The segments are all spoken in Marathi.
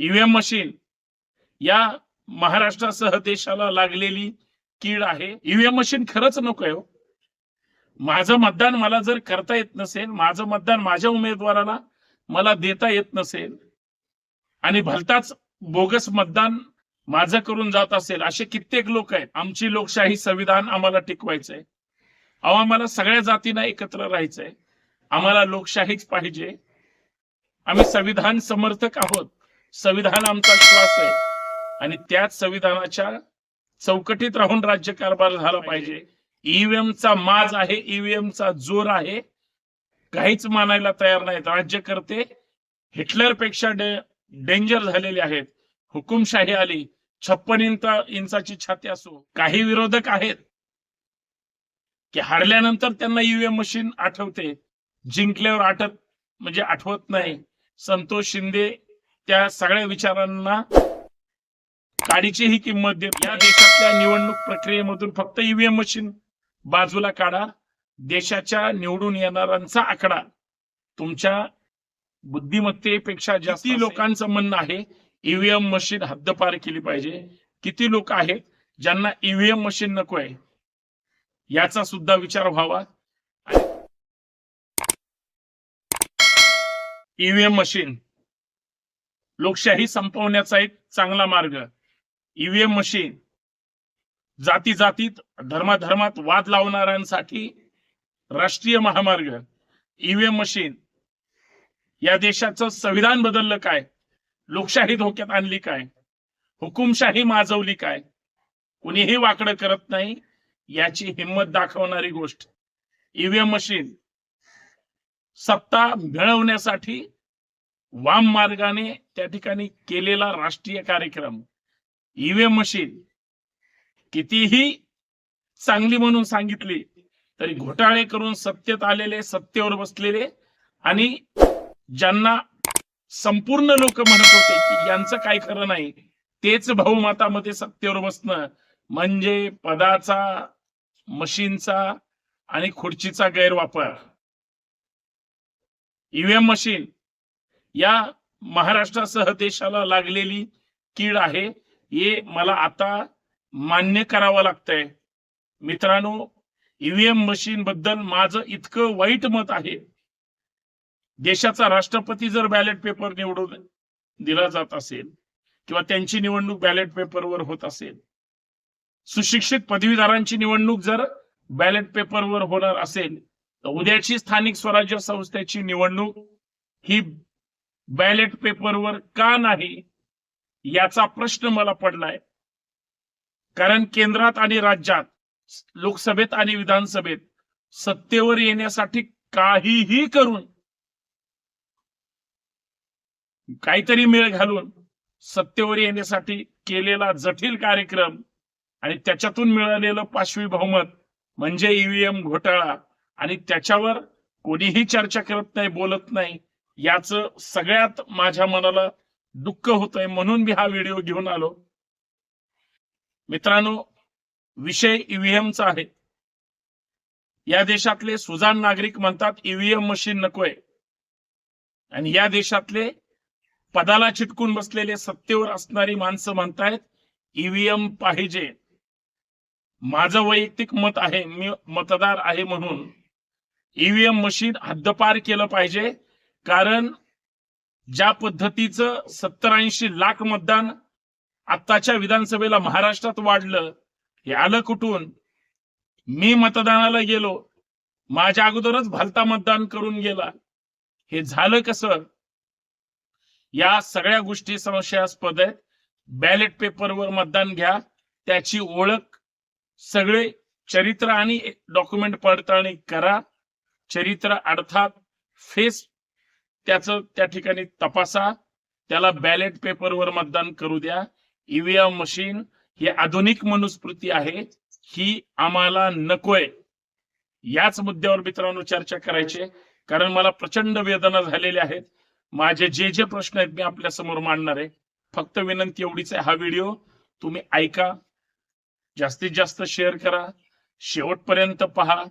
ईव्हीएम मशीन या महाराष्ट्रासह देशाला लागलेली कीड आहे. ईव्हीएम मशीन खरंच नको हो. माझं मतदान मला जर करता येत नसेल माझं मतदान माझ्या उमेदवाराला मला देता येत नसेल आणि भलताच बोगस मतदान माझं करून जात असेल असे कित्येक लोक आहेत. आमची लोकशाही संविधान आम्हाला टिकवायचंय. अहो आम्हाला सगळ्या जातींना एकत्र राहायचंय. आम्हाला लोकशाहीच पाहिजे. आम्ही संविधान समर्थक आहोत. संविधान आमचा श्वास आहे. आणि त्याच संविधानाच्या चौकटीत राहून राज्यकारभार झाला पाहिजे. ईव्हीएमचा माज आहे ईव्हीएम चा जोर आहे. काहीच मानायला तयार नाहीत. राज्यकर्ते हिटलरपेक्षा डेंजर झालेले आहेत. हुकुमशाही आली. छप्पन इंच इंचाची छाती असो काही विरोधक आहेत. की हारल्यानंतर त्यांना ईव्हीएम मशीन आठवते. जिंकल्यावर आठत म्हणजे आठवत नाही. संतोष शिंदे त्या सगळ्या विचारांना काडीची ही किंमत देत या देशातल्या निवडणूक प्रक्रियेमधून फक्त ईव्हीएम मशीन बाजूला काढा. देशाच्या निवडून येणाऱ्यांचा आकडा तुमच्या बुद्धिमत्तेपेक्षा जास्त लोकांचं म्हणणं आहे ईव्हीएम मशीन हद्दपार केली पाहिजे. किती लोक आहेत ज्यांना ईव्हीएम मशीन नको आहे? याचा सुद्धा विचार व्हावा. ईव्हीएम मशीन लोकशाही संपवण्याचा एक चांगला मार्ग. ईव्हीएम मशीन जाती जातीत धर्माधर्मात वाद लावणाऱ्यांसाठी राष्ट्रीय महामार्ग. ईव्हीएम मशीन या देशाचं संविधान बदललं काय? लोकशाही धोक्यात आणली काय? हुकुमशाही माजवली काय? कुणीही वाकडं करत नाही याची हिंमत दाखवणारी गोष्ट. ईव्हीएम मशीन सत्ता मिळवण्यासाठी वाम मार्गाने त्या ठिकाणी केलेला राष्ट्रीय कार्यक्रम ईव्हीएम मशीन कितीही चांगली म्हणून सांगितली तरी घोटाळे करून सत्तेत आलेले सत्तेवर बसलेले आणि ज्यांना संपूर्ण लोक म्हणत होते की यांचं काय खरं नाही तेच बहुमतामध्ये सत्तेवर बसणं म्हणजे पदाचा मशीनचा आणि खुर्चीचा गैरवापर. ईव्हीएम मशीन या महाराष्ट्रासह देशाला लागलेली कीड आहे. हे मला आता मान्य करावं लागतंय. मित्रांनो ईव्हीएम मशीन बद्दल माझं इतकं वाईट मत आहे. देशाचा राष्ट्रपती जर बॅलेट पेपर निवडून दिला जात असेल किंवा त्यांची निवडणूक बॅलेट पेपरवर होत असेल सुशिक्षित पदवीधरांची निवडणूक जर बॅलेट पेपरवर होणार असेल तर उद्याची स्थानिक स्वराज्य संस्थेची निवडणूक ही बॅलेट पेपरवर का नाही याचा प्रश्न मला पडलाय. कारण केंद्रात आणि राज्यात लोकसभेत आणि विधानसभेत सत्तेवर येण्यासाठी काहीही करून काहीतरी मेळ घालून सत्तेवर येण्यासाठी केलेला जटिल कार्यक्रम आणि त्याच्यातून मिळालेलं पाशवी बहुमत म्हणजे ईव्हीएम घोटाळा आणि त्याच्यावर कोणीही चर्चा करत नाही बोलत नाही याच सगळ्यात माझ्या मनाला दुःख होतंय म्हणून मी हा व्हिडिओ घेऊन आलो. मित्रांनो विषय ईव्हीएमचा आहे. या देशातले सुजाण नागरिक म्हणतात ईव्हीएम मशीन नकोय. आणि या देशातले पदाला चिटकून बसलेले सत्तेवर असणारी माणसं म्हणतायत ईव्हीएम पाहिजे. माझं वैयक्तिक मत आहे मी मतदार आहे म्हणून. ईव्हीएम मशीन हद्दपार केलं पाहिजे कारण ज्या पद्धतीचं सत्तर ऐंशी लाख मतदान आत्ताच्या विधानसभेला महाराष्ट्रात वाढलं हे आलं कुठून? मी मतदानाला गेलो. माझ्या अगोदरच भालता मतदान करून गेला. हे झालं कसं? या सगळ्या गोष्टी संशयास्पद आहेत. बॅलेट पेपरवर मतदान घ्या. त्याची ओळख सगळे चरित्र आणि डॉक्युमेंट पडताळणी करा. चरित्र अर्थात फेस त्याचं त्या ठिकाणी तपासा. त्याला बॅलेट पेपरवर मतदान करू द्या. ईव्हीएम मशीन ही आधुनिक मनुस्मृती आहे. ही आम्हाला नकोय. याच मुद्द्यावर मित्रांनो चर्चा करायची कारण मला प्रचंड वेदना झालेल्या आहेत. माझे जे जे प्रश्न आहेत मी आपल्यासमोर मांडणार आहे. फक्त विनंती एवढीच आहे. हा व्हिडिओ तुम्ही ऐका. जास्तीत जास्त शेअर करा. शेवटपर्यंत पहा.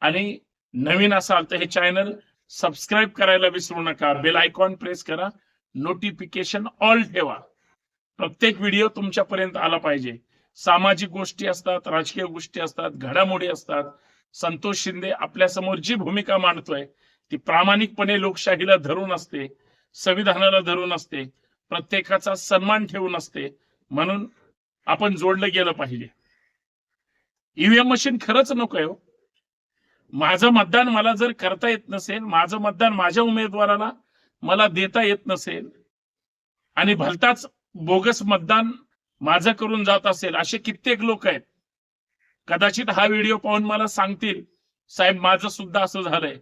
आणि नवीन असाल तर हे चॅनल सबस्क्राईब करायला विसरू नका. बेल आयकॉन प्रेस करा. नोटिफिकेशन ऑल ठेवा. प्रत्येक व्हिडिओ तुमच्यापर्यंत आला पाहिजे. सामाजिक गोष्टी असतात राजकीय गोष्टी असतात घडामोडी असतात. संतोष शिंदे आपल्यासमोर जी भूमिका मांडतोय ती प्रामाणिकपणे लोकशाहीला धरून असते संविधानाला धरून असते प्रत्येकाचा सन्मान ठेवून असते म्हणून आपण जोडलं गेलं पाहिजे. ईव्हीएम मशीन खरंच नकोय हो. माझं मतदान मला जर करता येत नसेल माझं मतदान माझ्या उमेदवाराला मला देता येत नसेल आणि भलताच बोगस मतदान माझं करून जात असेल असे कित्येक लोक आहेत. कदाचित हा व्हिडिओ पाहून मला सांगतील साहेब माझं सुद्धा असं झालंय.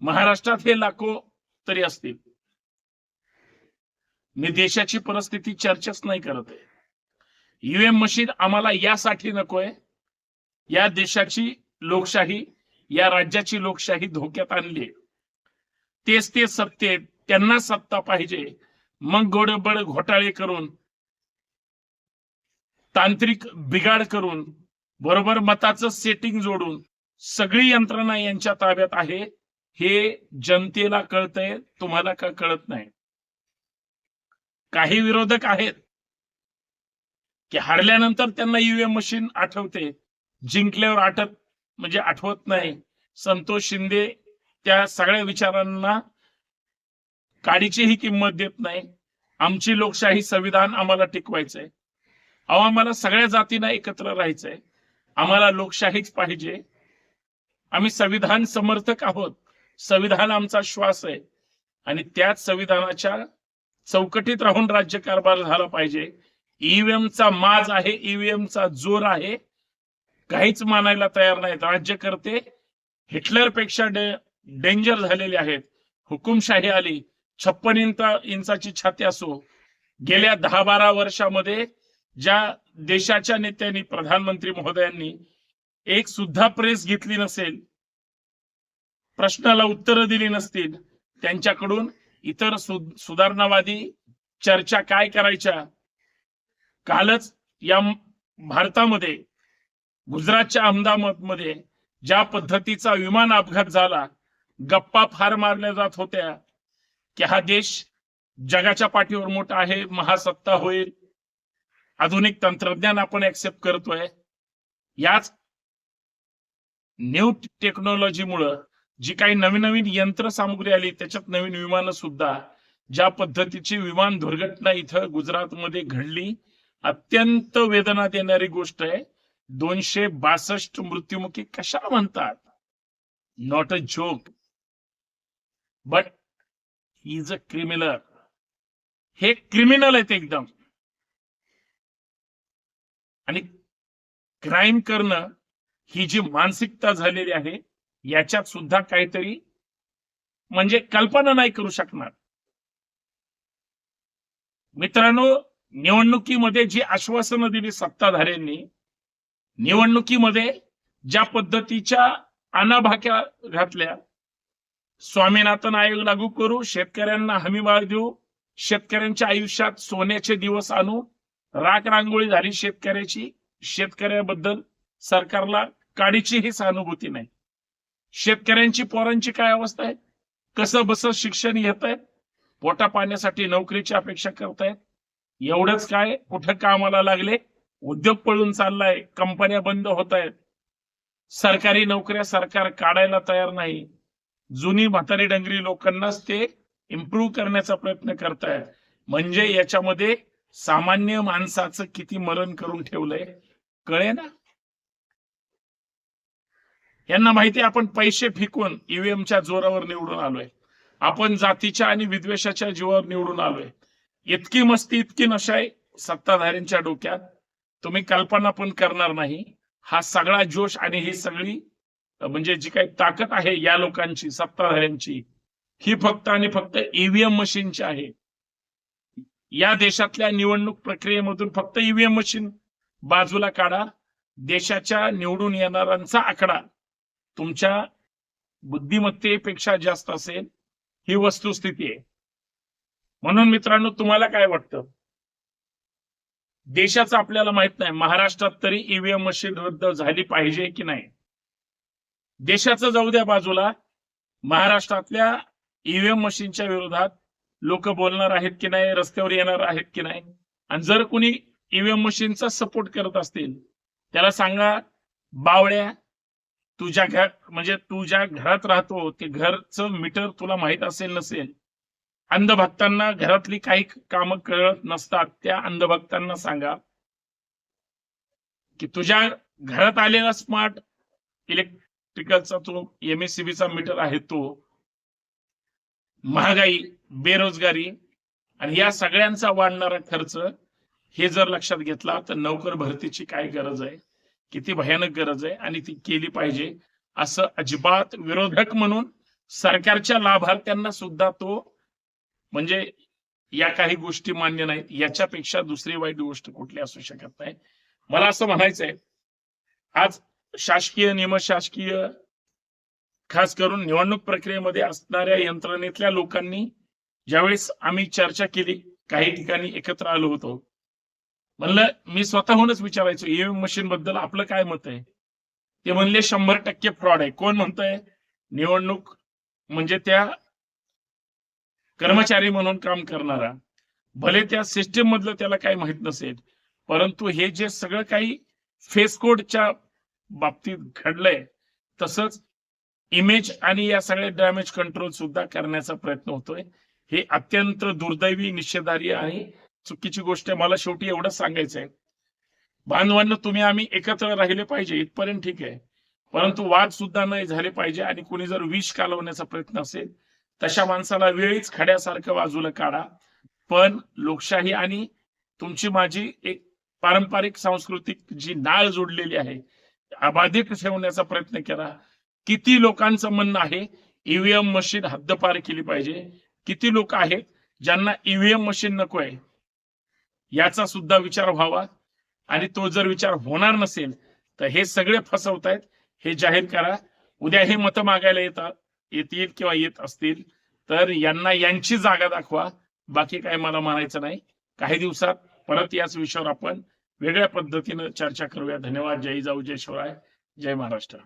महाराष्ट्रात हे लाखो तरी असतील. मी देशाची परिस्थिती चर्चाच नाही करत आहे. ईव्हीएम मशीन आम्हाला यासाठी नकोय. या देशाची लोकशाही या राज्याची लोकशाही धोक्यात आणली. तेच ते सत्तेत त्यांना सत्ता पाहिजे. मग गोडबड घोटाळे करून तांत्रिक बिघाड करून बरोबर मताचं सेटिंग जोडून सगळी यंत्रणा यांच्या ताब्यात आहे हे जनतेला कळतंय तुम्हाला का कळत नाही? काही विरोधक आहेत की हरल्यानंतर त्यांना ईव्हीएम मशीन आठवते जिंकल्यावर आठत म्हणजे आठवत नाही. संतोष शिंदे त्या सगळ्या विचारांना काडीचीही किंमत देत नाही. आमची लोकशाही संविधान आम्हाला टिकवायचंय. अहो आम्हाला सगळ्या जातींना एकत्र राहायचंय. आम्हाला लोकशाहीच पाहिजे. आम्ही संविधान समर्थक आहोत. संविधान आमचा श्वास आहे. आणि त्याच संविधानाच्या चौकटीत राहून राज्यकारभार झाला पाहिजे. ईव्हीएमचा माज आहे ईव्हीएमचा जोर आहे. काहीच मानायला तयार नाहीत. राज्यकर्ते हिटलरपेक्षा डे डेंजर झालेले आहेत. हुकुमशाही आली. छप्पन इंच इंचाची छाती असो. गेल्या दहा बारा वर्षामध्ये ज्या देशाच्या नेत्यांनी प्रधानमंत्री महोदयांनी एक सुद्धा प्रेस घेतली नसेल प्रश्नाला उत्तरं दिली नसतील त्यांच्याकडून इतर सुधारणावादी चर्चा काय करायच्या? कालच या भारतामध्ये गुजरातच्या अहमदाबादमध्ये ज्या पद्धतीचा विमान अपघात झाला गप्पा फार मारल्या जात होत्या की हा देश जगाच्या पाठीवर मोठा आहे महासत्ता होईल. आधुनिक तंत्रज्ञान आपण ऍक्सेप्ट करतोय. याच न्यू टेक्नॉलॉजीमुळं जी काही नवीन नवीन यंत्रसामुग्री आली त्याच्यात नवीन विमानं सुद्धा ज्या पद्धतीची विमान दुर्घटना इथं गुजरातमध्ये घडली अत्यंत वेदना देणारी गोष्ट आहे. दोनशे बासष्ट मृत्युमुखी कशाला म्हणतात? Not a joke but is a criminal हे क्रिमिनल आहेत एकदम. आणि क्राईम करणं ही जी मानसिकता झालेली आहे याच्यात सुद्धा काहीतरी म्हणजे कल्पना नाही करू शकणार. मित्रांनो निवडणुकीमध्ये जी आश्वासनं दिली सत्ताधाऱ्यांनी निवडणुकीमध्ये ज्या पद्धतीच्या अनाभाक्या घातल्या स्वामीनाथन आयोग लागू करू शेतकऱ्यांना हमीभाव देऊ शेतकऱ्यांच्या आयुष्यात सोन्याचे दिवस आणू राख रांगोळी झाली शेतकऱ्याची शेतकऱ्याबद्दल सरकारला काडीचीही सहानुभूती नाही. शेतकऱ्यांची पोरांची काय अवस्था आहे? कसं बस शिक्षण घेत आहेत पोटा पाण्यासाठी नोकरीची अपेक्षा करतायत? एवढंच काय? कुठं कामाला लागले? उद्योग पळून चाललाय कंपन्या बंद होत आहेत सरकारी नोकऱ्या सरकार काढायला तयार नाही. जुनी म्हातारी डंगरी लोकांनाच ते इम्प्रूव्ह करण्याचा प्रयत्न करतायत. म्हणजे याच्यामध्ये सामान्य माणसाचं किती मरण करून ठेवलंय कळे ना यांना माहिती आपण पैसे फिकून ईव्हीएमच्या जोरावर निवडून आलोय. आपण जातीच्या आणि विद्वेषाच्या जीवावर निवडून आलोय. इतकी मस्ती इतकी नशा आहे सत्ताधाऱ्यांच्या डोक्यात. तुम्ही कल्पना पण करणार नाही. हा सगळा जोश आणि ही सगळी म्हणजे जी काही ताकद आहे या लोकांची सत्ताधाऱ्यांची ही फक्त आणि फक्त ईव्हीएम मशीनची आहे. या देशातल्या निवडणूक प्रक्रियेमधून फक्त ईव्हीएम मशीन बाजूला काढा. देशाच्या निवडून येणाऱ्यांचा आकडा तुमच्या बुद्धिमत्तेपेक्षा जास्त असेल ही वस्तुस्थिती आहे. म्हणून मित्रांनो तुम्हाला काय वाटतं? देशाचं आपल्याला माहीत नाही महाराष्ट्रात तरी ईव्हीएम मशीन रद्द झाली पाहिजे की नाही? देशाचं जाऊ द्या बाजूला महाराष्ट्रातल्या ईव्हीएम मशीनच्या विरोधात लोक बोलणार आहेत की नाही रस्त्यावर येणार आहेत की नाही? आणि जर कोणी ईव्हीएम मशीनचा सपोर्ट करत असतील त्याला सांगा बावळ्या तुझ्या घर म्हणजे तू ज्या घरात राहतो ते घरचं मीटर तुला माहीत असेल नसेल अंधभक्तांना घरातली काही कामं कळत नसतात त्या अंधभक्तांना सांगा की तुझ्या घरात आलेला स्मार्ट इलेक्ट्रिकलचा तो एमएससीबीचा मीटर आहे तो महागाई बेरोजगारी आणि या सगळ्यांचा वाढणारा खर्च हे जर लक्षात घेतला तर नोकर भरतीची काय गरज आहे? किती भयानक गरज आहे आणि ती केली पाहिजे असं अजिबात विरोधक म्हणून सरकारच्या लाभार्थ्यांना सुद्धा तो म्हणजे या काही गोष्टी मान्य नाहीत. याच्यापेक्षा दुसरी वाईट गोष्ट कुठली असू शकत नाही. मला असं म्हणायचंय आज शासकीय निमशासकीय खास करून निवडणूक प्रक्रियेमध्ये असणाऱ्या यंत्रणेतल्या लोकांनी ज्यावेळेस आम्ही चर्चा केली काही ठिकाणी एकत्र आलो होतो. म्हणलं मी स्वतःहूनच विचारायचो ईव्हीएम मशीन बद्दल आपलं काय मत आहे? ते म्हणले शंभर टक्के फ्रॉड आहे. कोण म्हणतंय? निवडणूक म्हणजे त्या कर्मचारी म्हणून काम करणारा भले त्या सिस्टीम मधलं त्याला काही माहीत नसेल परंतु हे जे सगळं काही फेस कोडच्या बाबतीत घडलंय तसंच इमेज आणि या सगळ्या डॅमेज कंट्रोल सुद्धा करण्याचा प्रयत्न होतोय. हे अत्यंत दुर्दैवी निषेधार्य आणि चुकीची गोष्ट आहे. मला शेवटी एवढंच सांगायचं आहे बांधवांना तुम्ही आम्ही एकत्र राहिले पाहिजे इथपर्यंत ठीक आहे. परंतु वाद सुद्धा नाही झाले पाहिजे आणि कोणी जर विष कालवण्याचा प्रयत्न असेल तशा माणसाला वेळीच खड्यासारखं बाजूला काढा. पण लोकशाही आणि तुमची माझी एक पारंपरिक सांस्कृतिक जी नाळ जोडलेली आहे अबाधित ठेवण्याचा प्रयत्न करा. किती लोकांचं म्हणणं आहे ईव्हीएम मशीन हद्दपार केली पाहिजे. किती लोक आहेत ज्यांना ईव्हीएम मशीन नको आहे याचा सुद्धा विचार व्हावा. आणि तो जर विचार होणार नसेल तर हे सगळे फसवतायत हे जाहीर करा. उद्या हे मतं मागायला येतात. येतील किंवा येत असतील तर यांना यांची जागा दाखवा. बाकी काय मला म्हणायचं नाही. काही दिवसात परत याच विषयावर आपण वेगळ्या पद्धतीनं चर्चा करूया. धन्यवाद. जय जाऊ जय शिवराय. जय महाराष्ट्र.